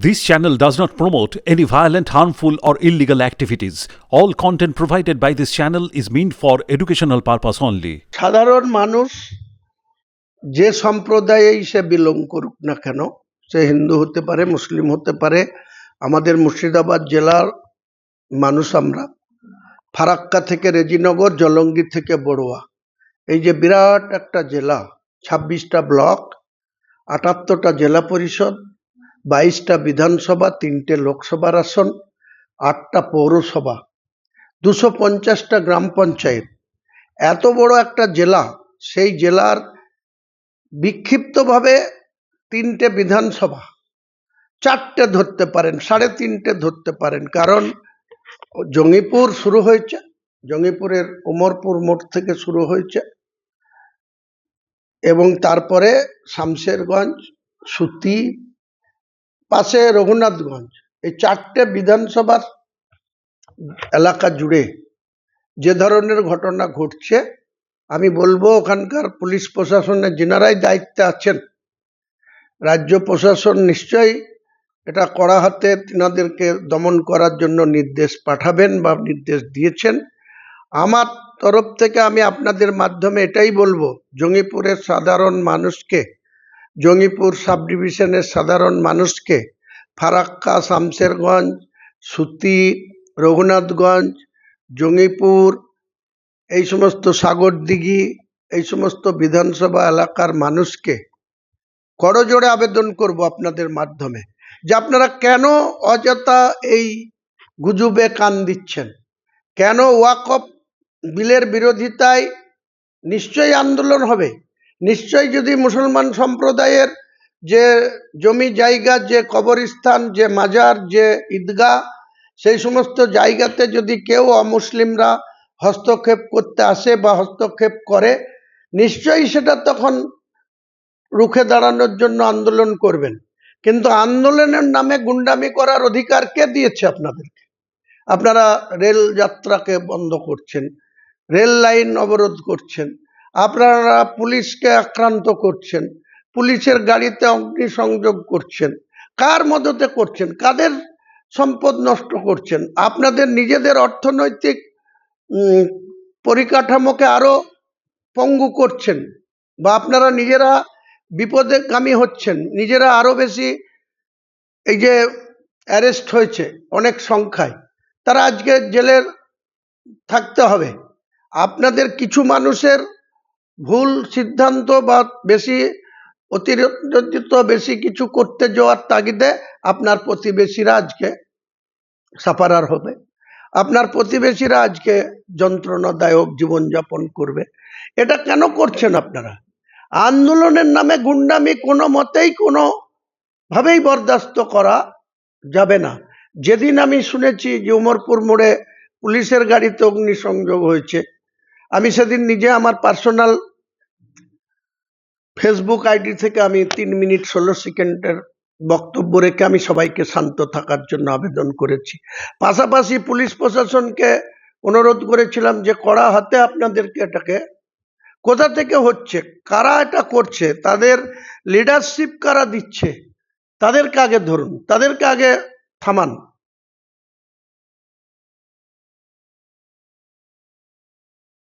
This channel does not promote any violent, harmful, or illegal activities. All content provided by this channel is meant for educational purpose only. সাধারণ মানুষ যে সম্প্রদায়েই সে belong করুক না কেন সে হিন্দু হতে পারে মুসলিম হতে পারে আমাদের মুর্শিদাবাদ জেলার মানুষ আমরা ফারাক্কা থেকে রেজিনগর জলঙ্গি থেকে বড়ুয়া এই যে বিরাট একটা জেলা ছাব্বিশটা ব্লক আটাত্তরটা জেলা পরিষদ বাইশটা বিধানসভা, তিনটে লোকসভার আসন, আটটা পৌরসভা, দুশো পঞ্চাশটা গ্রাম পঞ্চায়েত। এত বড় একটা জেলা, সেই জেলার বিক্ষিপ্তভাবে তিনটে বিধানসভা, চারটে ধরতে পারেন, সাড়ে তিনটে ধরতে পারেন। কারণ জঙ্গিপুর শুরু হয়েছে, জঙ্গিপুরের উমরপুর মোড় থেকে শুরু হয়েছে, এবং তারপরে শামশেরগঞ্জ, সুতি পাশে রঘুনাথগঞ্জ। এই চারটে বিধানসভার এলাকা জুড়ে যে ধরনের ঘটনা ঘটছে, আমি বলব ওখানকার পুলিশ প্রশাসনের যেনারাই দায়িত্বে আছেন, রাজ্য প্রশাসন নিশ্চয়ই এটা কড়া হাতে তিনাদেরকে দমন করার জন্য নির্দেশ পাঠাবেন বা নির্দেশ দিয়েছেন। আমার তরফ থেকে আমি আপনাদের মাধ্যমে এটাই বলব, জঙ্গিপুরের সাধারণ মানুষকে জঙ্গিপুর সাব ডিভিশনের সাধারণ মানুষকে ফারাক্কা শামশেরগঞ্জ সুতি, রঘুনাথগঞ্জ, জঙ্গিপুর, এই সমস্ত সাগরদিঘি, এই সমস্ত বিধানসভা এলাকার মানুষকে করজোড়ে আবেদন করব আপনাদের মাধ্যমে যে আপনারা কেন অযথা এই গুজবে কান দিচ্ছেন? কেন ওয়াকফ বিলের বিরোধিতায় নিশ্চয়ই আন্দোলন হবে? নিশ্চয়ই যদি মুসলমান সম্প্রদায়ের যে জমি জায়গা, যে কবরস্থান, যে মাজার, যে ঈদগাহ, সেই সমস্ত জায়গাতে যদি কেউ অমুসলিমরা হস্তক্ষেপ করতে আসে বা হস্তক্ষেপ করে, নিশ্চয়ই সেটা তখন রুখে দাঁড়ানোর জন্য আন্দোলন করবেন। কিন্তু আন্দোলনের নামে গুন্ডামি করার অধিকার কে দিয়েছে আপনাদেরকে? আপনারা রেল যাত্রাকে বন্ধ করছেন, রেল লাইন অবরোধ করছেন আপনারা পুলিশকে আক্রান্ত করছেন, পুলিশের গাড়িতে অগ্নিসংযোগ করছেন, কার মদতে করছেন, কাদের সম্পদ নষ্ট করছেন, আপনাদের নিজেদের অর্থনৈতিক পরিকাঠামোকে আরও পঙ্গু করছেন বা আপনারা নিজেরা বিপদেগামী হচ্ছেন, নিজেরা আরও বেশি এই যে অ্যারেস্ট হয়েছে অনেক সংখ্যায়, তারা আজকে জেলের থাকতে হবে। আপনাদের কিছু মানুষের ভুল সিদ্ধান্ত বা বেশি অতিরিক্ত বেশি কিছু করতে যাওয়ার তাগিদে আপনার প্রতিবেশীরা আজকে সাফারার হবে। আপনার প্রতিবেশীরা আজকে যন্ত্রণাদায়ক জীবনযাপন করবে। এটা কেন করছেন আপনারা? আন্দোলনের নামে গুন্ডামি কোনো মতেই কোনো ভাবেই বরদাস্ত করা যাবে না। যেদিন আমি শুনেছি যে উমরপুর মোড়ে পুলিশের গাড়িতে অগ্নিসংযোগ হয়েছে, আমি সেদিন নিজে আমার পার্সোনাল ফেসবুক আইডি থেকে আমি তিন মিনিট ষোলো সেকেন্ডের বক্তব্য রেখে আমি সবাইকে শান্ত থাকার জন্য আবেদন করেছি। পাশাপাশি পুলিশ প্রশাসনকে অনুরোধ করেছিলাম যে কড়া হাতে আপনাদেরকে এটাকে কোথা থেকে হচ্ছে, কারা এটা করছে, তাদের লিডারশিপ কারা দিচ্ছে, তাদেরকে আগে ধরুন, তাদেরকে আগে থামান।